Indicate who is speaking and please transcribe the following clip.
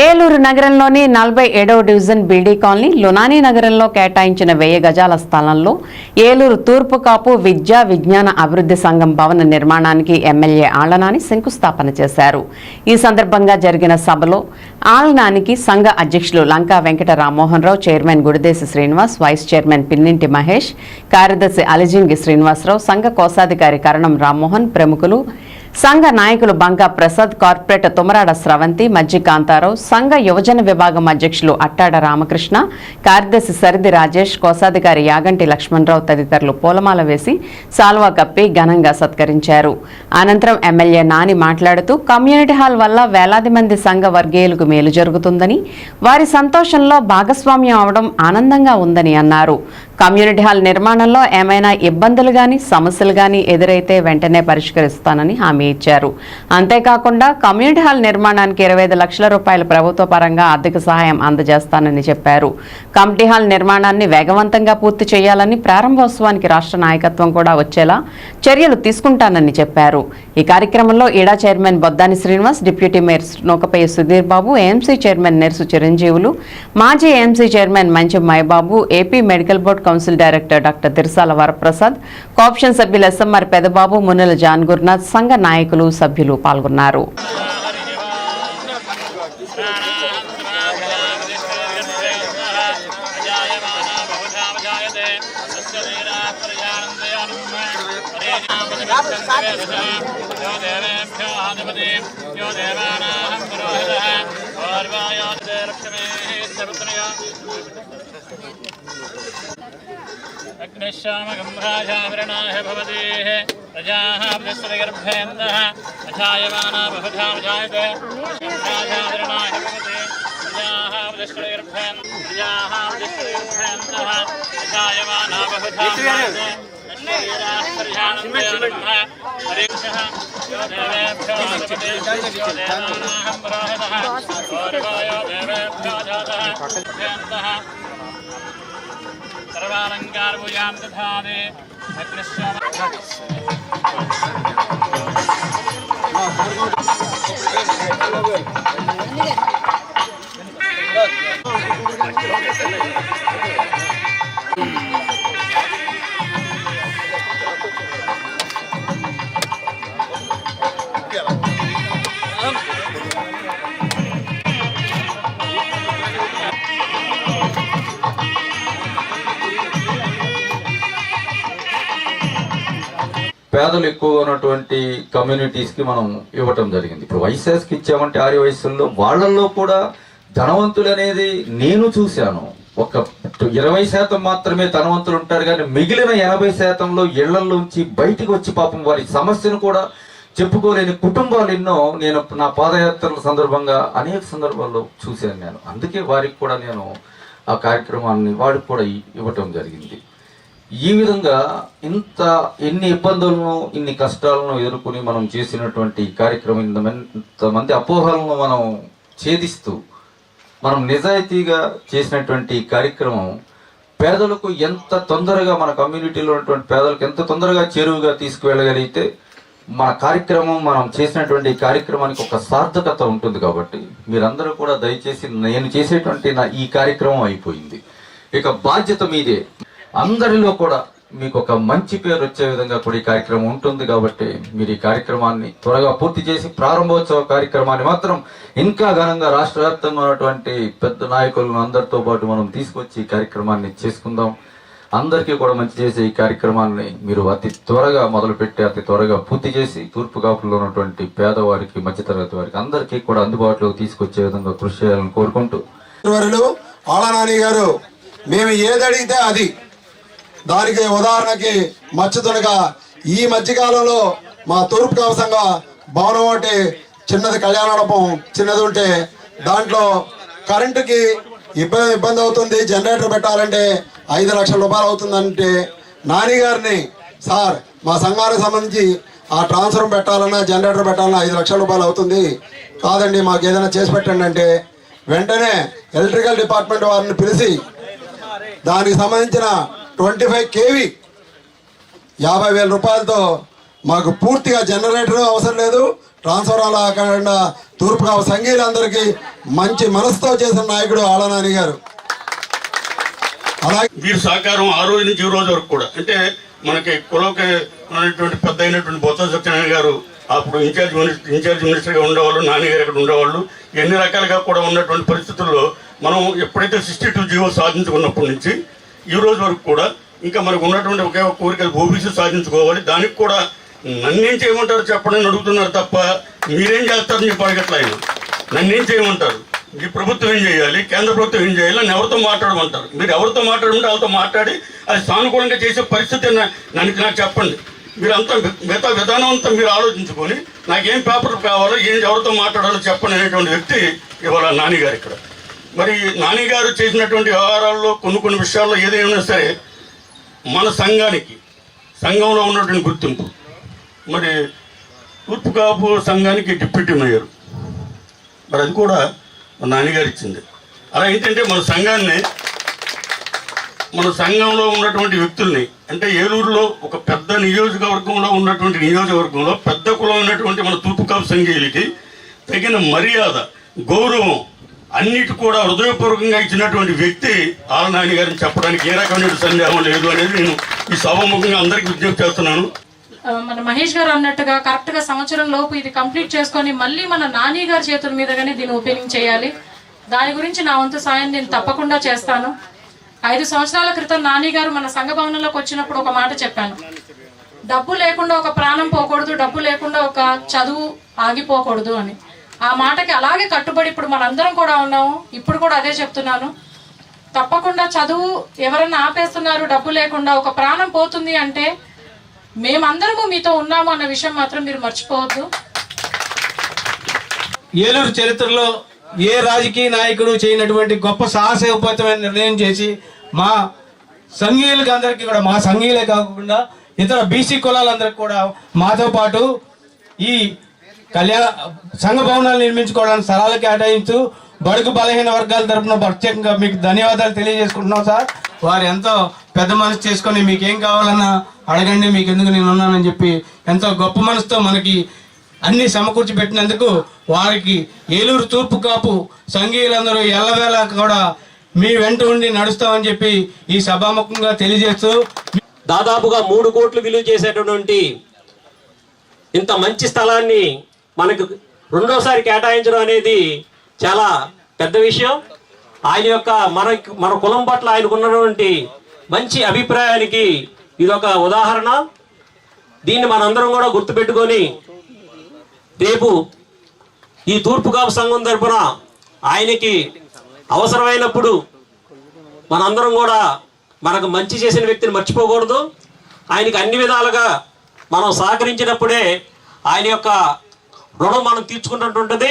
Speaker 1: ఏలూరు నగరంలోని నలభై ఏడవ డివిజన్ బీడీ కాలనీ లునాని నగరంలో కేటాయించిన వెయ్యి గజాల స్థలంలో ఏలూరు తూర్పు కాపు విద్యా విజ్ఞాన అభివృద్ధి సంఘం భవన నిర్మాణానికి ఎమ్మెల్యే ఆళ్ళనాని శంకుస్థాపన చేశారు. ఈ సందర్భంగా జరిగిన సభలో ఆళ్ళనానికి సంఘ అధ్యక్షులు Lanka Venkata Rammohan Rao chairman Gudideshi Srinivas vice chairman Pinninti Mahesh కార్యదర్శి అలిజింగి శ్రీనివాసరావు సంఘ కోశాధికారి కరణం రామ్మోహన్ ప్రముఖులు సంఘ నాయకులు బంకా ప్రసాద్ కార్పొరేట్ తుమరాడ స్రవంతి మజ్జి కాంతారావు సంఘ యువజన విభాగం అధ్యక్షులు అట్టాడ రామకృష్ణ కార్యదర్శి సరిది రాజేష్ కోశాధికారి యాగంటి లక్ష్మణరావు తదితరులు పూలమాల వేసి సాల్వా కప్పి ఘనంగా సత్కరించారు. అనంతరం ఎమ్మెల్యే నాని మాట్లాడుతూ కమ్యూనిటీ హాల్ వల్ల వేలాది మంది సంఘ వర్గీయులకు మేలు జరుగుతుందని వారి సంతోషంలో భాగస్వామ్యం అవడం ఆనందంగా ఉందని అన్నారు. కమ్యూనిటీ హాల్ నిర్మాణంలో ఏమైనా ఇబ్బందులు కానీ సమస్యలు కానీ ఎదురైతే వెంటనే పరిష్కరిస్తానని హామీ ఇచ్చారు. అంతేకాకుండా కమ్యూనిటీ హాల్ నిర్మాణానికి ఇరవై ఐదు లక్షల రూపాయల ప్రభుత్వ పరంగా ఆర్థిక సహాయం అందజేస్తానని చెప్పారు. కమిటీ హాల్ నిర్మాణాన్ని వేగవంతంగా పూర్తి చేయాలని ప్రారంభోత్సవానికి రాష్ట్ర నాయకత్వం కూడా వచ్చేలా చర్యలు తీసుకుంటానని చెప్పారు. ఈ కార్యక్రమంలో ఈడా chairman Boddani Srinivas deputy mayor Nukapayya Sudheer Babu AMC chairman Nersu Chiranjeevulu మాజీ AMC chairman Manchi Maibabu AP medical board council director doctor Tirasala Varaprasad co-option సభ్యులు ఎస్ఎంఆర్ పెదబాబు మున్నెల జాన్ గురునాథ్ సంఘ నాయకులు సభ్యులు పాల్గొన్నారు
Speaker 2: यो देवानाहं पुरोहितः गौरवायोदे लक्ष्मीः सपुत्रया अग्निश्यामकं राजामृणाः भवतेः। प्रजाः बृहस्पतिगर्भेन्द्रः देवेभ्यो देवानाहं सर्वालङ्कारभुजां दधाने अग्निश्याम
Speaker 3: పేదలు ఎక్కువ ఉన్నటువంటి కమ్యూనిటీస్కి మనం ఇవ్వటం జరిగింది. ఇప్పుడు వైసెస్కి ఇచ్చామంటే ఆర్య వయసుల్లో వాళ్ళల్లో కూడా ధనవంతులు అనేది నేను చూశాను. ఒక ఇరవై శాతం మాత్రమే ధనవంతులు ఉంటారు కానీ మిగిలిన ఎనభై శాతంలో ఇళ్ళలోంచి బయటికి వచ్చి పాపం వారి సమస్యను కూడా చెప్పుకోలేని కుటుంబాలు ఎన్నో నేను నా పాదయాత్రల సందర్భంగా అనేక సందర్భాల్లో చూశాను నేను. అందుకే వారికి కూడా నేను ఆ కార్యక్రమాన్ని వారికి కూడా ఇవ్వటం జరిగింది. ఈ విధంగా ఇంత ఎన్ని ఇబ్బందులను ఇన్ని కష్టాలను ఎదుర్కొని మనం చేసినటువంటి కార్యక్రమం ఇంతమంది అపోహలను మనం ఛేదిస్తూ మనం నిజాయితీగా చేసినటువంటి కార్యక్రమం పేదలకు ఎంత తొందరగా మన కమ్యూనిటీలో ఉన్నటువంటి పేదలకు ఎంత తొందరగా చేరువుగా తీసుకువెళ్ళగలిగితే మన కార్యక్రమం మనం చేసినటువంటి కార్యక్రమానికి ఒక సార్థకత ఉంటుంది కాబట్టి మీరందరూ కూడా దయచేసి నేను చేసేటువంటి నా ఈ కార్యక్రమం అయిపోయింది. ఇక బాధ్యత మీదే. అందరిలో కూడా మీకు ఒక మంచి పేరు వచ్చే విధంగా కూడా ఈ కార్యక్రమం ఉంటుంది కాబట్టి మీరు ఈ కార్యక్రమాన్ని త్వరగా పూర్తి చేసి ప్రారంభోత్సవ కార్యక్రమాన్ని మాత్రం ఇంకా ఘనంగా రాష్ట్ర వ్యాప్తంగా ఉన్నటువంటి పెద్ద నాయకులను అందరితో పాటు మనం తీసుకొచ్చి ఈ కార్యక్రమాన్ని చేసుకుందాం. అందరికీ కూడా మంచి చేసే ఈ కార్యక్రమాన్ని మీరు అతి త్వరగా మొదలుపెట్టి అతి త్వరగా పూర్తి చేసి తూర్పు కాపులో ఉన్నటువంటి పేదవారికి మధ్యతరగతి వారికి అందరికీ కూడా అందుబాటులోకి తీసుకొచ్చే విధంగా కృషి చేయాలని కోరుకుంటూ.
Speaker 4: ఆళనాని గారు మేము ఏది అడిగితే అది. దానికి ఉదాహరణకి మచ్చతునగా ఈ మధ్యకాలంలో మా తూర్పు కవసంగా భవనం ఒకటి చిన్నది కళ్యాణపం చిన్నది ఉంటే దాంట్లో కరెంటుకి ఇబ్బంది ఇబ్బంది అవుతుంది జనరేటర్ పెట్టాలంటే ఐదు లక్షల రూపాయలు అవుతుందంటే నానిగారిని సార్ మా సంఘానికి సంబంధించి ఆ ట్రాన్స్ఫర్ పెట్టాలన్నా జనరేటర్ పెట్టాలన్నా ఐదు లక్షల రూపాయలు అవుతుంది. కాదండి మాకు ఏదైనా చేసి పెట్టండి అంటే వెంటనే ఎలక్ట్రికల్ డిపార్ట్మెంట్ వారిని పిలిచి దానికి సంబంధించిన ట్వంటీ ఫైవ్ కేవీ యాభై వేల రూపాయలతో మాకు పూర్తిగా జనరేటర్ అవసరం లేదు. ట్రాన్స్ఫార్మర్ కాకుండా తూర్పుగా సంఘీయులందరికీ మంచి మనసుతో చేసిన నాయకుడు ఆళనాని గారు. అలాగే
Speaker 5: వీరి సహకారం ఆ రోజు నుంచి ఈ రోజు వరకు కూడా. అంటే మనకి కులకి ఉన్నటువంటి పెద్ద అయినటువంటి బొత్స సత్యనారాయణ గారు అప్పుడు ఇన్ఛార్జ్ మినిస్టర్ ఇన్ఛార్జ్ మినిస్టర్గా ఉండేవాళ్ళు నాన్నగారు ఇక్కడ ఉండేవాళ్ళు. ఎన్ని రకాలుగా కూడా ఉన్నటువంటి పరిస్థితుల్లో మనం ఎప్పుడైతే సిక్స్టీ టూ జీవో సాధించుకున్నప్పటి నుంచి ఈ రోజు వరకు కూడా ఇంకా మనకు ఉన్నటువంటి ఒకే ఒక కోరిక ఓబీసీ సాధించుకోవాలి. దానికి కూడా నన్నేం చేయమంటారు చెప్పడని అడుగుతున్నారు తప్ప మీరేం చేస్తారు చెప్పి అడగట్లే నన్నేం చేయమంటారు? ఈ ప్రభుత్వం ఏం చేయాలి? కేంద్ర ప్రభుత్వం ఏం చేయాలి? నన్ను ఎవరితో మాట్లాడమంటారు? మీరు ఎవరితో మాట్లాడమంటే వాళ్ళతో మాట్లాడి అది సానుకూలంగా చేసే పరిస్థితి నన్ను నాకు చెప్పండి. మీరు అంతా మిగతా విధానం అంతా మీరు ఆలోచించుకొని నాకేం పేపర్ కావాలో ఏం ఎవరితో మాట్లాడాలో చెప్పండి అనేటువంటి వ్యక్తి ఇవాళ నాని గారు ఇక్కడ. మరి నాని గారు చేసినటువంటి వ్యవహారాల్లో కొన్ని కొన్ని విషయాల్లో ఏదైనా సరే మన సంఘానికి సంఘంలో ఉన్నటువంటి గుర్తింపు. మరి తూర్పు కాపు సంఘానికి డిప్యూటీ మేయర్. మరి అది కూడా మా నాన్నగారు ఇచ్చింది. అలా ఏంటంటే మన సంఘాన్ని మన సంఘంలో ఉన్నటువంటి వ్యక్తుల్ని అంటే ఏలూరులో ఒక పెద్ద నియోజకవర్గంలో ఉన్నటువంటి నియోజకవర్గంలో పెద్ద కులం ఉన్నటువంటి మన తూర్పు కాపు సంఘీయులకి తగిన మర్యాద గౌరవం అన్నిటి కూడా హృదయపూర్వకంగా ఇచ్చినటువంటి వ్యక్తి ఆలనాయని గారిని చెప్పడానికి ఏ రకమైన సందేహం లేదు అనేది నేను ఈ సభాముఖంగా అందరికీ విజ్ఞప్తి చేస్తున్నాను.
Speaker 6: మన మహేష్ గారు అన్నట్టుగా కరెక్ట్గా సంవత్సరం లోపు ఇది కంప్లీట్ చేసుకొని మళ్ళీ మన నాని గారి చేతుల మీదగానే దీన్ని ఓపెనింగ్ చేయాలి. దాని గురించి నా వంతు సాయం నేను తప్పకుండా చేస్తాను. ఐదు సంవత్సరాల క్రితం నాని గారు మన సంఘ భవనంలోకి వచ్చినప్పుడు ఒక మాట చెప్పాను. డబ్బు లేకుండా ఒక ప్రాణం పోకూడదు డబ్బు లేకుండా ఒక చదువు ఆగిపోకూడదు అని. ఆ మాటకి అలాగే కట్టుబడి ఇప్పుడు మనందరం కూడా ఉన్నాము. ఇప్పుడు కూడా అదే చెప్తున్నాను. తప్పకుండా చదువు ఎవరన్నా ఆపేస్తున్నారు డబ్బు లేకుండా ఒక ప్రాణం పోతుంది అంటే మేమందరము మీతో ఉన్నాము అన్న విషయం మాత్రం మీరు మర్చిపోవద్దు.
Speaker 7: ఏలూరు చరిత్రలో ఏ రాజకీయ నాయకుడు చేయనటువంటి గొప్ప సాహసోపేతమైన నిర్ణయం చేసి మా సంఘీయులకి అందరికీ కూడా మా సంఘీయులే కాకుండా ఇతర బీసీ కులాలందరికీ కూడా మాతో పాటు ఈ కళ్యాణ సంఘ భవనాలు నిర్మించుకోవడానికి స్థలాలు కేటాయించు బడుగు బలహీన వర్గాల తరపున ప్రత్యేకంగా మీకు ధన్యవాదాలు తెలియజేసుకుంటున్నాం సార్. వారు ఎంతో పెద్ద మనసు చేసుకొని మీకు ఏం కావాలన్నా అడగండి మీకు ఎందుకు నేను ఉన్నానని చెప్పి ఎంతో గొప్ప మనసుతో మనకి అన్ని సమకూర్చి పెట్టినందుకు వారికి ఏలూరు తూర్పు కాపు సంఘీయులందరూ ఎల్లవేళ కూడా మీ వెంట ఉండి నడుస్తామని చెప్పి ఈ సభాముఖంగా తెలియజేస్తూ
Speaker 8: దాదాపుగా మూడు కోట్లు విలువ చేసేటటువంటి ఇంత మంచి స్థలాన్ని మనకు రెండోసారి కేటాయించడం అనేది చాలా పెద్ద విషయం. ఆయన యొక్క మన మన కులం పట్ల ఆయనకు ఉన్నటువంటి మంచి అభిప్రాయానికి ఇదొక ఉదాహరణ. దీన్ని మనందరం కూడా గుర్తుపెట్టుకొని రేపు ఈ తూర్పుగాపు సంఘం తరపున ఆయనకి అవసరమైనప్పుడు మనందరం కూడా మనకు మంచి చేసిన వ్యక్తిని మర్చిపోకూడదు. ఆయనకి అన్ని విధాలుగా మనం సహకరించినప్పుడే ఆయన యొక్క రుణం మనం తీర్చుకున్నట్టు ఉంటుంది